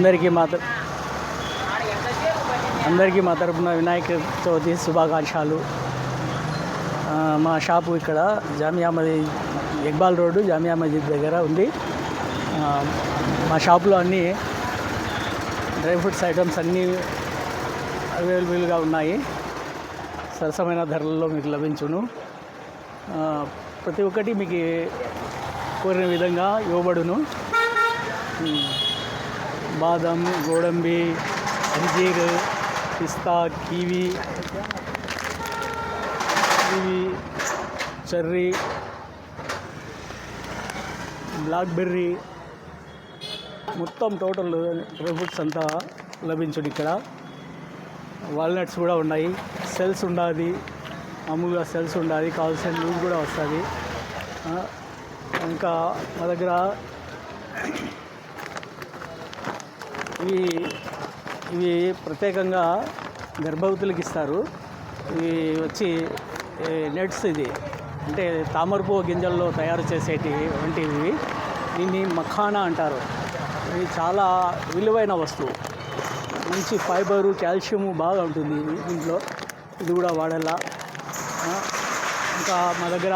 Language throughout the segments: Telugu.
అందరికీ మా అందరికీ మా తరపున వినాయక చవితి శుభాకాంక్షలు. మా షాపు ఇక్కడ జామియా మసీద్ ఇక్బాల్ రోడ్డు జామియా మసీద్ దగ్గర ఉంది. మా షాపులో అన్నీ డ్రై ఫ్రూట్స్ ఐటమ్స్ అన్నీ అవైలబుల్గా ఉన్నాయి. సరసమైన ధరలలో మీకు లభించును. ప్రతి ఒక్కటి మీకు కోరిన విధంగా ఇవ్వబడును. బాదం గోడంబి అంజీర్ పిస్తా కివి కివి చెర్రీ బ్లాక్బెర్రీ. మొత్తం టోటల్ డ్రై ఫ్రూట్స్ అంతా లభించుడు ఇక్కడ. వాల్నట్స్ కూడా ఉన్నాయి. సెల్స్ ఉండాలి మామూలుగా సెల్స్ ఉండాలి కావాల్సిన లూజ్ కూడా వస్తుంది. ఇంకా మా దగ్గర ఇవి ఇవి ప్రత్యేకంగా గర్భవతులకు ఇస్తారు. ఇవి వచ్చి నెట్స్ ఇది. అంటే తామరపువ్వు గింజల్లో తయారు చేసేటి వంటివి. దీన్ని మఖానా అంటారు. ఇది చాలా విలువైన వస్తువు. మంచి ఫైబరు కాల్షియము బాగా ఉంటుంది దీంట్లో. ఇది కూడా వాడాలా. ఇంకా మా దగ్గర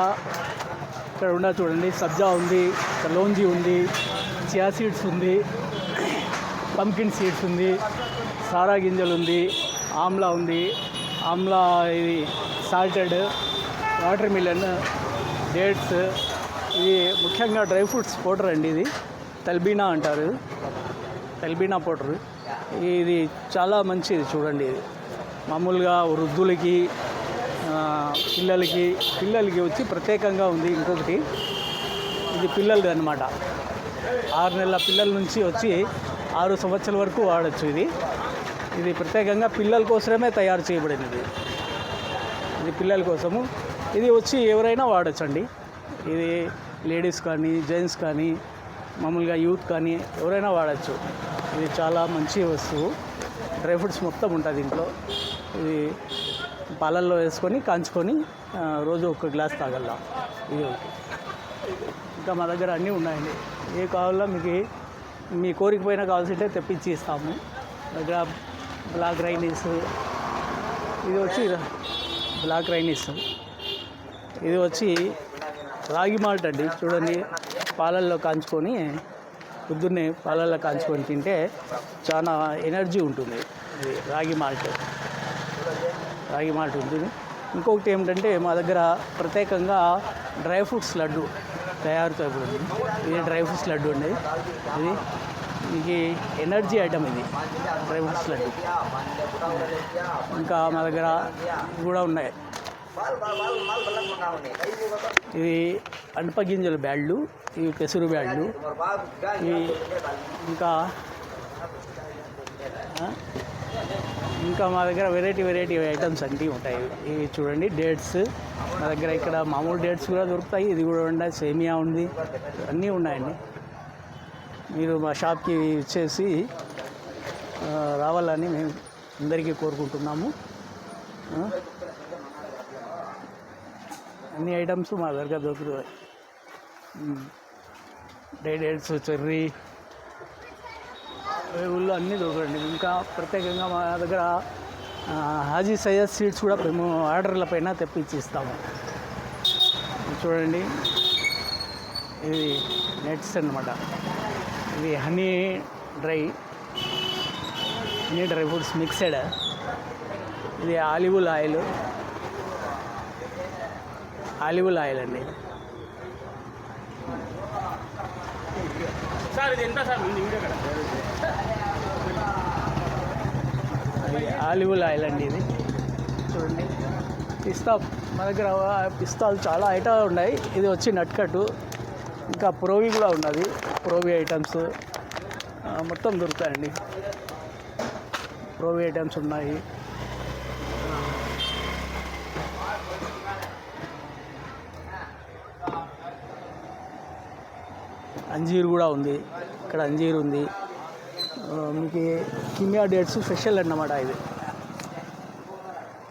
ఇక్కడ ఉన్న చూడండి. సబ్జా ఉంది లోంజీ ఉంది చియా సీడ్స్ ఉంది. పంకిన్ సీడ్స్ ఉంది సారా గింజలు ఉంది ఆమ్లా ఉంది. ఆమ్లా ఇది సాల్టెడ్ వాటర్ మిలన్ డేట్స్ ఇది ముఖ్యంగా డ్రై ఫ్రూట్స్ పౌడర్ అండి ఇది. తల్బీనా అంటారు. తల్బీనా పౌడర్. ఇది చాలా మంచిది చూడండి ఇది. మామూలుగా వృద్ధులకి పిల్లలకి పిల్లలకి వచ్చి ప్రత్యేకంగా ఉంది ఇంకొకటి. ఇది పిల్లలది అనమాట ఆరు నెలల పిల్లల నుంచి వచ్చి ఆరు సంవత్సరాల వరకు వాడచ్చు ఇది. ఇది ప్రత్యేకంగా పిల్లల కోసమే తయారు చేయబడినది. ఇది పిల్లల కోసము. ఇది వచ్చి ఎవరైనా వాడచ్చండి. ఇది లేడీస్ కానీ జెంట్స్ కానీ మామూలుగా యూత్ కానీ ఎవరైనా వాడచ్చు. ఇది చాలా మంచి వస్తువు. డ్రై ఫ్రూట్స్ మొత్తం ఉంటుంది ఇంట్లో. ఇది పాలల్లో వేసుకొని కాంచుకొని రోజు ఒక గ్లాస్ తాగల్లా. ఇది ఇంకా మా దగ్గర అన్నీ ఉన్నాయండి. ఏ కావాలో మీకు మీ కోరిక పైన కావాల్సింటే తెప్పించి ఇస్తాము. దగ్గర బ్లాక్ రైనీస్ ఇది వచ్చి బ్లాక్ రైనీస్ ఇది వచ్చి రాగి మాల్ట్ అండి. చూడండి పాలల్లో కాంచుకొని పొద్దున్నే పాలల్లో కాంచుకొని తింటే చాలా ఎనర్జీ ఉంటుంది. ఇది రాగి మాల్ట్. రాగి మాల్ట్ ఉంటుంది. ఇంకొకటి ఏమిటంటే మా దగ్గర ప్రత్యేకంగా డ్రై ఫ్రూట్స్ లడ్డు తయారు ఇప్పుడు ఇది డ్రై ఫ్రూట్స్ లడ్డు అండి. ఇది ఇది ఎనర్జీ ఐటమ్ ఇది. Dry fruits laddu. ఇంకా మా దగ్గర కూడా ఉన్నాయి. ఇవి అనప గింజల బ్యాళ్ళు ఇవి పెసరు బ్యాళ్ళు ఇవి ఇంకా ఆ, ఇంకా మా దగ్గర వెరైటీ వెరైటీ ఐటమ్స్ అన్నీ ఉంటాయి. ఇవి చూడండి డేట్స్ మా దగ్గర ఇక్కడ మామూలు డేట్స్ కూడా దొరుకుతాయి. ఇది కూడా ఉన్నాయి సేమియా ఉంది. అన్నీ ఉన్నాయండి. మీరు మా షాప్కి ఇచ్చేసి రావాలని మేము అందరికీ కోరుకుంటున్నాము. అన్ని ఐటమ్స్ మా దగ్గర దొరుకుతాయి. డే డేట్స్ చెర్రీ ఊళ్ళో అన్నీ దొరకండి ఇంకా ప్రత్యేకంగా మా దగ్గర హాజీ సయ్యద్ సీడ్స్ కూడా మేము ఆర్డర్ల పైన తెప్పించి ఇస్తాము చూడండి. ఇది నెట్స్ అన్నమాట. ఇది honey dry honey dry fruits mixed. ఇది ఆలివుల్ ఆయిల్. ఆలివుల్ ఆయిల్ అండి. సార్ ఇది ఎంత సార్? ఉంది ఇంకా కదా ఆయిల్ అండి ఇది. చూడండి. పిస్తా మన దగ్గర పిస్తాలు చాలా ఐటమ్ ఉన్నాయి. ఇది వచ్చి నట్కట్టు ఇంకా ప్రోవి కూడా ఉన్నది. ప్రోవి ఐటమ్స్. మొత్తం దొరుకుతాయండి. ప్రోవి ఐటమ్స్ ఉన్నాయి. అంజీర్ కూడా ఉంది. ఇక్కడ అంజీర్ ఉంది. ನಮಗೆ ಕಿಮಿಯಾ ಡೇಟ್ಸು ಸ್ಪೆಷಲ್ ಅನ್ನ ಮಾಡ ಇದೆ.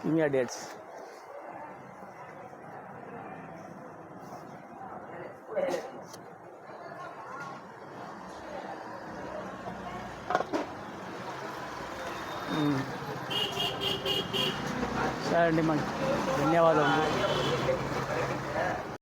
Kimia dates. ಹ್ಞೂ ಸರಿ ಮಾಡಿ ಧನ್ಯವಾದಗಳು.